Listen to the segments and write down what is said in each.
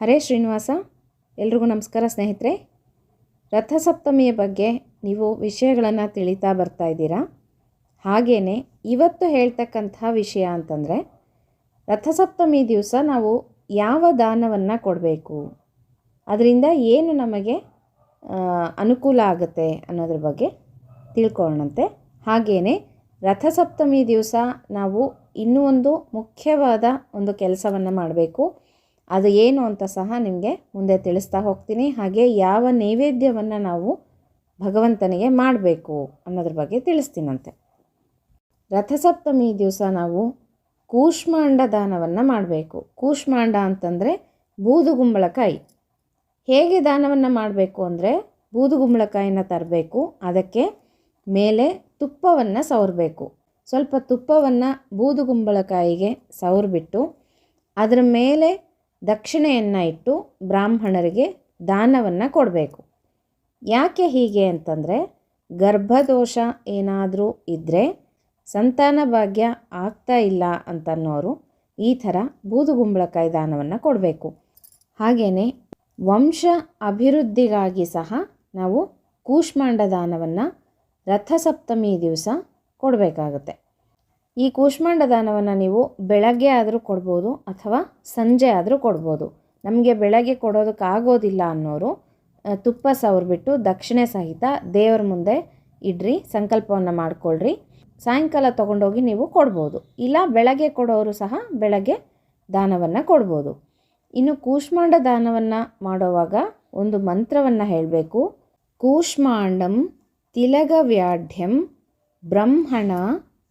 ಹರೇ ಶ್ರೀನಿವಾಸ, ಎಲ್ರಿಗೂ ನಮಸ್ಕಾರ ಸ್ನೇಹಿತರೆ. ರಥಸಪ್ತಮಿಯ ಬಗ್ಗೆ ನೀವು ವಿಷಯಗಳನ್ನು ತಿಳಿತಾ ಬರ್ತಾ ಇದ್ದೀರಾ? ಹಾಗೆಯೇ ಇವತ್ತು ಹೇಳ್ತಕ್ಕಂಥ ವಿಷಯ ಅಂತಂದರೆ, ರಥಸಪ್ತಮಿ ದಿವಸ ನಾವು ಯಾವ ದಾನವನ್ನು ಕೊಡಬೇಕು? ಅದರಿಂದ ಏನು ನಮಗೆ ಅನುಕೂಲ ಆಗುತ್ತೆ ಅನ್ನೋದ್ರ ಬಗ್ಗೆ ತಿಳ್ಕೊಳ್ಳೋಣಂತೆ ಹಾಗೆಯೇ ರಥಸಪ್ತಮಿ ದಿವಸ ನಾವು ಇನ್ನೂ ಒಂದು ಮುಖ್ಯವಾದ ಒಂದು ಕೆಲಸವನ್ನು ಮಾಡಬೇಕು. ಅದು ಏನು ಅಂತ ಸಹ ನಿಮಗೆ ಮುಂದೆ ತಿಳಿಸ್ತಾ ಹೋಗ್ತೀನಿ. ಹಾಗೆ ಯಾವ ನೈವೇದ್ಯವನ್ನು ನಾವು ಭಗವಂತನಿಗೆ ಮಾಡಬೇಕು ಅನ್ನೋದ್ರ ಬಗ್ಗೆ ತಿಳಿಸ್ತೀನಂತೆ. ರಥಸಪ್ತಮಿ ದಿವಸ ನಾವು ಕೂಷ್ಮಾಂಡ ದಾನವನ್ನು ಮಾಡಬೇಕು. ಕೂಷ್ಮಾಂಡ ಅಂತಂದರೆ ಬೂದುಗುಂಬಳಕಾಯಿ ಹೇಗೆ ದಾನವನ್ನು ಮಾಡಬೇಕು ಅಂದರೆ ಬೂದುಗುಂಬಳಕಾಯಿನ ತರಬೇಕು, ಅದಕ್ಕೆ ಮೇಲೆ ತುಪ್ಪವನ್ನು ಸವರಬೇಕು. ಸ್ವಲ್ಪ ತುಪ್ಪವನ್ನು ಬೂದುಗುಂಬಳಕಾಯಿಗೆ ಸವರ್ಬಿಟ್ಟು ಅದರ ಮೇಲೆ ದಕ್ಷಿಣೆಯನ್ನು ಇಟ್ಟು ಬ್ರಾಹ್ಮಣರಿಗೆ ದಾನವನ್ನು ಕೊಡಬೇಕು. ಯಾಕೆ ಹೀಗೆ ಅಂತಂದರೆ ಗರ್ಭದೋಷ ಏನಾದರೂ ಇದ್ದರೆ ಸಂತಾನ ಭಾಗ್ಯ ಆಗ್ತಾ ಇಲ್ಲ ಅಂತನ್ನೋರು ಈ ಥರ ಬೂದುಗುಂಬಳಕಾಯಿ ದಾನವನ್ನು ಕೊಡಬೇಕು. ಹಾಗೆಯೇ ವಂಶ ಅಭಿವೃದ್ಧಿಗಾಗಿ ಸಹ ನಾವು ಕೂಷ್ಮಾಂಡ ದಾನವನ್ನು ರಥಸಪ್ತಮಿ ದಿವಸ ಕೊಡಬೇಕಾಗುತ್ತೆ. ಈ ಕೂಷ್ಮಾಂಡ ದಾನವನ್ನು ನೀವು ಬೆಳಗ್ಗೆ ಆದರೂ ಕೊಡ್ಬೋದು ಅಥವಾ ಸಂಜೆ ಆದರೂ ಕೊಡ್ಬೋದು. ನಮಗೆ ಬೆಳಗ್ಗೆ ಕೊಡೋದಕ್ಕಾಗೋದಿಲ್ಲ ಅನ್ನೋರು ತುಪ್ಪ ಸವರ್ಬಿಟ್ಟು ದಕ್ಷಿಣೆ ಸಹಿತ ದೇವರ ಮುಂದೆ ಇಡ್ರಿ, ಸಂಕಲ್ಪವನ್ನು ಮಾಡಿಕೊಳ್ಳ್ರಿ ಸಾಯಂಕಾಲ ತೊಗೊಂಡೋಗಿ ನೀವು ಕೊಡ್ಬೋದು. ಇಲ್ಲ ಬೆಳಗ್ಗೆ ಕೊಡೋರು ಸಹ ಬೆಳಗ್ಗೆ ದಾನವನ್ನು ಕೊಡ್ಬೋದು. ಇನ್ನು ಕೂಷ್ಮಾಂಡ ದಾನವನ್ನು ಮಾಡುವಾಗ ಒಂದು ಮಂತ್ರವನ್ನು ಹೇಳಬೇಕು. ಕೂಷ್ಮಾಂಡಂ ತಿಲಗವ್ಯಾಢ್ಯಂ ಬ್ರಹ್ಮಣ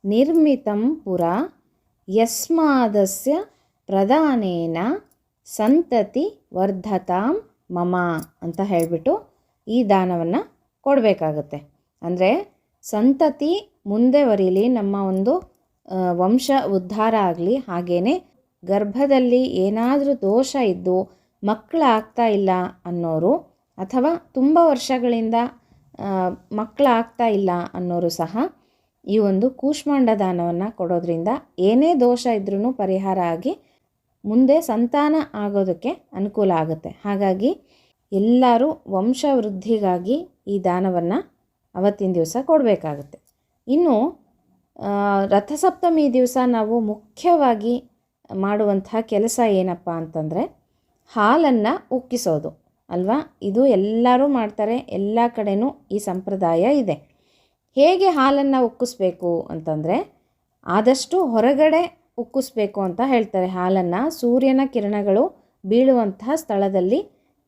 ನಿರ್ಮಿತಂ ಪುರ ಯಸ್ಮಾದಸ್ಯ ಪ್ರಧಾನೇನ ಸಂತತಿ ವರ್ಧತಾಂ ಮಮ ಅಂತ ಹೇಳಿಬಿಟ್ಟು ಈ ದಾನವನ್ನು ಕೊಡಬೇಕಾಗತ್ತೆ. ಅಂದರೆ ಸಂತತಿ ಮುಂದೆ ಬರೀಲಿ ನಮ್ಮ ಒಂದು ವಂಶ ಉದ್ಧಾರ ಆಗಲಿ ಹಾಗೆಯೇ ಗರ್ಭದಲ್ಲಿ ಏನಾದರೂ ದೋಷ ಇದ್ದು ಮಕ್ಕಳಾಗ್ತಾ ಇಲ್ಲ ಅನ್ನೋರು ಅಥವಾ ತುಂಬ ವರ್ಷಗಳಿಂದ ಮಕ್ಕಳಾಗ್ತಾ ಇಲ್ಲ ಅನ್ನೋರು ಸಹ ಈ ಒಂದು ಕೂಷ್ಮಾಂಡ ದಾನವನ್ನು ಕೊಡೋದ್ರಿಂದ ಏನೇ ದೋಷ ಇದ್ರೂ ಪರಿಹಾರ ಆಗಿ ಮುಂದೆ ಸಂತಾನ ಆಗೋದಕ್ಕೆ ಅನುಕೂಲ ಆಗುತ್ತೆ. ಹಾಗಾಗಿ ಎಲ್ಲರೂ ವಂಶವೃದ್ಧಿಗಾಗಿ ಈ ದಾನವನ್ನು ಅವತ್ತಿನ ದಿವಸ ಕೊಡಬೇಕಾಗುತ್ತೆ. ಇನ್ನು ರಥಸಪ್ತಮಿ ದಿವಸ ನಾವು ಮುಖ್ಯವಾಗಿ ಮಾಡುವಂತಹ ಕೆಲಸ ಏನಪ್ಪ ಅಂತಂದರೆ ಹಾಲನ್ನು ಉಕ್ಕಿಸೋದು, ಅಲ್ವಾ? ಇದು ಎಲ್ಲರೂ ಮಾಡ್ತಾರೆ, ಎಲ್ಲ ಕಡೆನೂ ಈ ಸಂಪ್ರದಾಯ ಇದೆ. ಹೇಗೆ ಹಾಲನ್ನು ಉಕ್ಕಿಸ್ಬೇಕು ಅಂತಂದರೆ ಆದಷ್ಟು ಹೊರಗಡೆ ಉಕ್ಕಿಸ್ಬೇಕು ಅಂತ ಹೇಳ್ತಾರೆ. ಹಾಲನ್ನು ಸೂರ್ಯನ ಕಿರಣಗಳು ಬೀಳುವಂತಹ ಸ್ಥಳದಲ್ಲಿ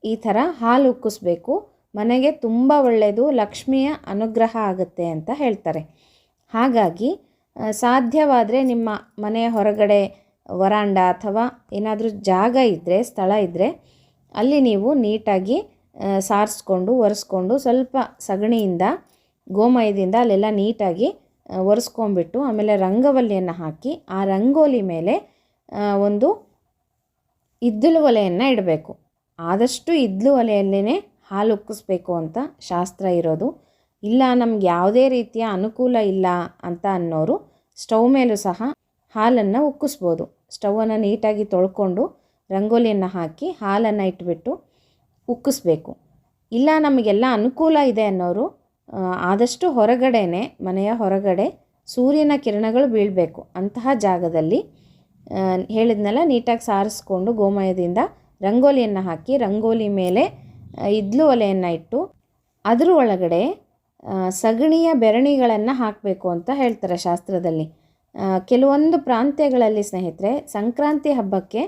ಈ ಥರ ಹಾಲು ಉಕ್ಕಿಸ್ಬೇಕು. ಮನೆಗೆ ತುಂಬ ಒಳ್ಳೆಯದು, ಲಕ್ಷ್ಮಿಯ ಅನುಗ್ರಹ ಆಗುತ್ತೆ ಅಂತ ಹೇಳ್ತಾರೆ. ಹಾಗಾಗಿ ಸಾಧ್ಯವಾದರೆ ನಿಮ್ಮ ಮನೆಯ ಹೊರಗಡೆ ವರಾಂಡ ಅಥವಾ ಏನಾದರೂ ಜಾಗ ಇದ್ದರೆ ಸ್ಥಳ ಇದ್ದರೆ ಅಲ್ಲಿ ನೀವು ನೀಟಾಗಿ ಸಾರಿಸ್ಕೊಂಡು, ಒರೆಸ್ಕೊಂಡು ಸ್ವಲ್ಪ ಸಗಣಿಯಿಂದ ಗೋಮಯದಿಂದ ಅಲ್ಲೆಲ್ಲ ನೀಟಾಗಿ ಒರೆಸ್ಕೊಂಬಿಟ್ಟು ಆಮೇಲೆ ರಂಗವಲ್ಲಿಯನ್ನು ಹಾಕಿ, ಆ ರಂಗೋಲಿ ಮೇಲೆ ಒಂದು ಇದ್ದಲು ಒಲೆಯನ್ನು ಇಡಬೇಕು. ಆದಷ್ಟು ಇದ್ದಲು ಒಲೆಯಲ್ಲೇ ಹಾಲು ಉಕ್ಕಿಸ್ಬೇಕು ಅಂತ ಶಾಸ್ತ್ರ ಇರೋದು. ಇಲ್ಲ, ನಮ್ಗೆ ಯಾವುದೇ ರೀತಿಯ ಅನುಕೂಲ ಇಲ್ಲ ಅಂತ ಅನ್ನೋರು ಸ್ಟವ್ ಮೇಲೂ ಸಹ ಹಾಲನ್ನು ಉಕ್ಕಿಸ್ಬೋದು. ಸ್ಟವನ್ನು ನೀಟಾಗಿ ತೊಳ್ಕೊಂಡು ರಂಗೋಲಿಯನ್ನು ಹಾಕಿ ಹಾಲನ್ನು ಇಟ್ಬಿಟ್ಟು ಉಕ್ಕಿಸ್ಬೇಕು. ಇಲ್ಲ, ನಮಗೆಲ್ಲ ಅನುಕೂಲ ಇದೆ ಅನ್ನೋರು ಆದಷ್ಟು ಹೊರಗಡೆನೆ, ಮನೆಯ ಹೊರಗಡೆ ಸೂರ್ಯನ ಕಿರಣಗಳು ಬೀಳಬೇಕು. ಅಂತಹ ಜಾಗದಲ್ಲಿ ಹೇಳಿದ್ನೆಲ್ಲ, ನೀಟಾಗಿ ಸಾರಿಸ್ಕೊಂಡು ಗೋಮಯದಿಂದ ರಂಗೋಲಿಯನ್ನು ಹಾಕಿ, ರಂಗೋಲಿ ಮೇಲೆ ಇದ್ಲು ಒಲೆಯನ್ನು ಇಟ್ಟು, ಅದರ ಒಳಗಡೆ ಸಗಣಿಯ ಬೆರಣಿಗಳನ್ನು ಹಾಕಬೇಕು ಅಂತ ಹೇಳ್ತಾರೆ ಶಾಸ್ತ್ರದಲ್ಲಿ. ಕೆಲವೊಂದು ಪ್ರಾಂತ್ಯಗಳಲ್ಲಿ ಸ್ನೇಹಿತರೆ, ಸಂಕ್ರಾಂತಿ ಹಬ್ಬಕ್ಕೆ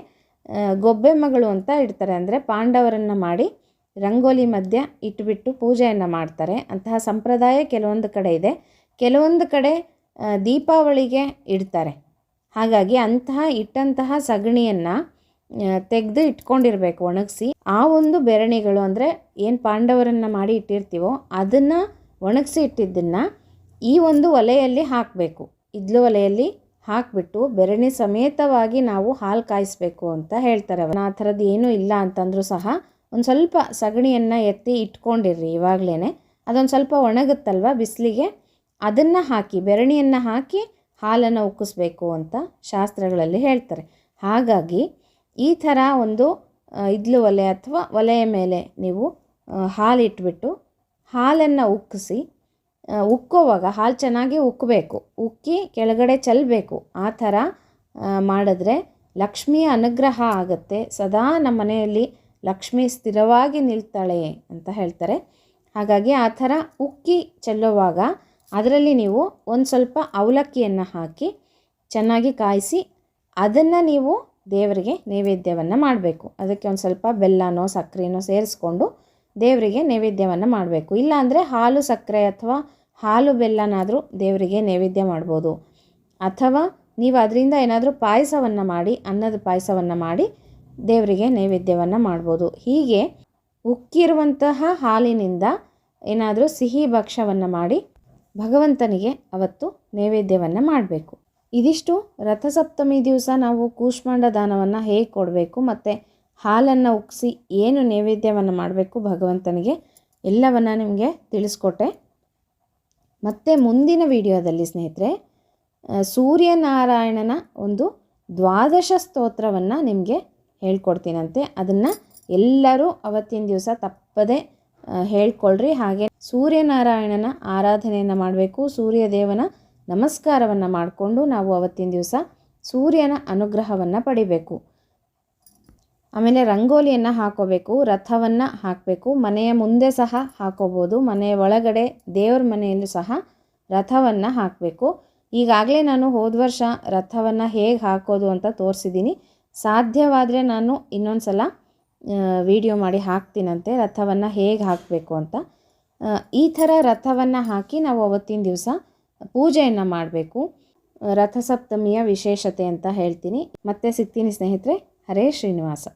ಗೊಬ್ಬೆಮ್ಮಗಳು ಅಂತ ಇಡ್ತಾರೆ. ಅಂದರೆ ಪಾಂಡವರನ್ನು ಮಾಡಿ ರಂಗೋಲಿ ಮಧ್ಯ ಇಟ್ಬಿಟ್ಟು ಪೂಜೆಯನ್ನು ಮಾಡ್ತಾರೆ. ಅಂತಹ ಸಂಪ್ರದಾಯ ಕೆಲವೊಂದು ಕಡೆ ಇದೆ. ಕೆಲವೊಂದು ಕಡೆ ದೀಪಾವಳಿಗೆ ಇಡ್ತಾರೆ. ಹಾಗಾಗಿ ಅಂತಹ ಇಟ್ಟಂತಹ ಸಗಣಿಯನ್ನು ತೆಗೆದು ಇಟ್ಕೊಂಡಿರಬೇಕು, ಒಣಗಿಸಿ. ಆ ಒಂದು ಬೆರಣಿಗಳು ಅಂದರೆ ಏನು ಪಾಂಡವರನ್ನು ಮಾಡಿ ಇಟ್ಟಿರ್ತೀವೋ ಅದನ್ನು ಒಣಗಿಸಿ ಇಟ್ಟಿದ್ದನ್ನು ಈ ಒಂದು ಒಲೆಯಲ್ಲಿ ಹಾಕಬೇಕು. ಇದ್ಲು ಒಲೆಯಲ್ಲಿ ಹಾಕಿಬಿಟ್ಟು ಬೆರಣಿ ಸಮೇತವಾಗಿ ನಾವು ಹಾಲು ಕಾಯಿಸ್ಬೇಕು ಅಂತ ಹೇಳ್ತಾರೆ ಆ ಥರದ್ದು ಏನೂ ಇಲ್ಲ ಅಂತಂದರೂ ಸಹ ಒಂದು ಸ್ವಲ್ಪ ಸಗಣಿಯನ್ನು ಎತ್ತಿ ಇಟ್ಕೊಂಡಿರ್ರಿ ಇವಾಗಲೇ ಅದೊಂದು ಸ್ವಲ್ಪ ಒಣಗುತ್ತಲ್ವ ಬಿಸಿಲಿಗೆ? ಅದನ್ನು ಹಾಕಿ, ಬೆರಣಿಯನ್ನು ಹಾಕಿ ಹಾಲನ್ನು ಉಕ್ಕಿಸ್ಬೇಕು ಅಂತ ಶಾಸ್ತ್ರಗಳಲ್ಲಿ ಹೇಳ್ತಾರೆ. ಹಾಗಾಗಿ ಈ ಥರ ಒಂದು ಇದ್ಲು ಒಲೆ ಅಥವಾ ಒಲೆಯ ಮೇಲೆ ನೀವು ಹಾಲಿಟ್ಬಿಟ್ಟು ಹಾಲನ್ನು ಉಕ್ಕಿಸಿ ಉಕ್ಕೋವಾಗ ಹಾಲು ಚೆನ್ನಾಗಿ ಉಕ್ಕಬೇಕು ಉಕ್ಕಿ ಕೆಳಗಡೆ ಚೆಲ್ಲಬೇಕು ಆ ಥರ ಮಾಡಿದ್ರೆ ಲಕ್ಷ್ಮಿಯ ಅನುಗ್ರಹ ಆಗುತ್ತೆ. ಸದಾ ನಮ್ಮ ಮನೆಯಲ್ಲಿ ಲಕ್ಷ್ಮಿ ಸ್ಥಿರವಾಗಿ ನಿಲ್ತಾಳೆ ಅಂತ ಹೇಳ್ತಾರೆ. ಹಾಗಾಗಿ ಆ ಥರ ಉಕ್ಕಿ ಚೆಲ್ಲುವಾಗ ಅದರಲ್ಲಿ ನೀವು ಒಂದು ಸ್ವಲ್ಪ ಅವಲಕ್ಕಿಯನ್ನು ಹಾಕಿ ಚೆನ್ನಾಗಿ ಕಾಯಿಸಿ ಅದನ್ನು ನೀವು ದೇವರಿಗೆ ನೈವೇದ್ಯವನ್ನು ಮಾಡಬೇಕು. ಅದಕ್ಕೆ ಒಂದು ಸ್ವಲ್ಪ ಬೆಲ್ಲನೋ, ಸಕ್ಕರೆನೋ ಸೇರಿಸ್ಕೊಂಡು ದೇವರಿಗೆ ನೈವೇದ್ಯವನ್ನು ಮಾಡಬೇಕು. ಇಲ್ಲಾಂದರೆ ಹಾಲು ಸಕ್ಕರೆ ಅಥವಾ ಹಾಲು ಬೆಲ್ಲನಾದರೂ ದೇವರಿಗೆ ನೈವೇದ್ಯ ಮಾಡ್ಬೋದು. ಅಥವಾ ನೀವು ಅದರಿಂದ ಏನಾದರೂ ಪಾಯಸವನ್ನು ಮಾಡಿ, ಅನ್ನದ ಪಾಯಸವನ್ನು ಮಾಡಿ ದೇವರಿಗೆ ನೈವೇದ್ಯವನ್ನು ಮಾಡ್ಬೋದು. ಹೀಗೆ ಉಕ್ಕಿರುವಂತಹ ಹಾಲಿನಿಂದ ಏನಾದರೂ ಸಿಹಿ ಭಕ್ಷ್ಯವನ್ನು ಮಾಡಿ ಭಗವಂತನಿಗೆ ಅವತ್ತು ನೈವೇದ್ಯವನ್ನು ಮಾಡಬೇಕು. ಇದಿಷ್ಟು ರಥಸಪ್ತಮಿ ದಿವಸ ನಾವು ಕೂಷ್ಮಾಂಡ ದಾನವನ್ನು ಹೇಗೆ ಕೊಡಬೇಕು ಮತ್ತು ಹಾಲನ್ನು ಉಕ್ಕಿಸಿ ಏನು ನೈವೇದ್ಯವನ್ನು ಮಾಡಬೇಕು ಭಗವಂತನಿಗೆ ಎಲ್ಲವನ್ನು ನಿಮಗೆ ತಿಳಿಸ್ಕೊಟ್ಟೆ. ಮತ್ತು ಮುಂದಿನ ವಿಡಿಯೋದಲ್ಲಿ ಸ್ನೇಹಿತರೆ ಸೂರ್ಯನಾರಾಯಣನ ಒಂದು ದ್ವಾದಶ ಸ್ತೋತ್ರವನ್ನು ನಿಮಗೆ ಹೇಳ್ಕೊಡ್ತೀನಂತೆ. ಅದನ್ನು ಎಲ್ಲರೂ ಅವತ್ತಿನ ದಿವಸ ತಪ್ಪದೆ ಹೇಳ್ಕೊಳ್ರಿ. ಹಾಗೆ ಸೂರ್ಯನಾರಾಯಣನ ಆರಾಧನೆಯನ್ನು ಮಾಡಬೇಕು. ಸೂರ್ಯದೇವನ ನಮಸ್ಕಾರವನ್ನು ಮಾಡಿಕೊಂಡು ನಾವು ಅವತ್ತಿನ ದಿವಸ ಸೂರ್ಯನ ಅನುಗ್ರಹವನ್ನು ಪಡಿಬೇಕು. ಆಮೇಲೆ ರಂಗೋಲಿಯನ್ನು ಹಾಕೋಬೇಕು, ರಥವನ್ನು ಹಾಕಬೇಕು. ಮನೆಯ ಮುಂದೆ ಸಹ ಹಾಕೋಬೋದು. ಮನೆಯ ಒಳಗಡೆ ದೇವ್ರ ಮನೆಯಲ್ಲೂ ಸಹ ರಥವನ್ನು ಹಾಕಬೇಕು. ಈಗಾಗಲೇ ನಾನು ಹೋದ ವರ್ಷ ರಥವನ್ನು ಹೇಗೆ ಹಾಕೋದು ಅಂತ ತೋರಿಸಿದ್ದೀನಿ. ಸಾಧ್ಯವಾದರೆ ನಾನು ಇನ್ನೊಂದು ಸಲ ವಿಡಿಯೋ ಮಾಡಿ ಹಾಕ್ತೀನಂತೆ. ರಥವನ್ನು ಹೇಗೆ ಹಾಕಬೇಕು ಅಂತ. ಈ ಥರ ರಥವನ್ನು ಹಾಕಿ ನಾವು ಅವತ್ತಿನ ದಿವಸ ಪೂಜೆಯನ್ನು ಮಾಡಬೇಕು. ರಥಸಪ್ತಮಿಯ ವಿಶೇಷತೆ ಅಂತ ಹೇಳ್ತೀನಿ. ಮತ್ತೆ ಸಿಗ್ತೀನಿ ಸ್ನೇಹಿತರೆ. ಹರೇ ಶ್ರೀನಿವಾಸ.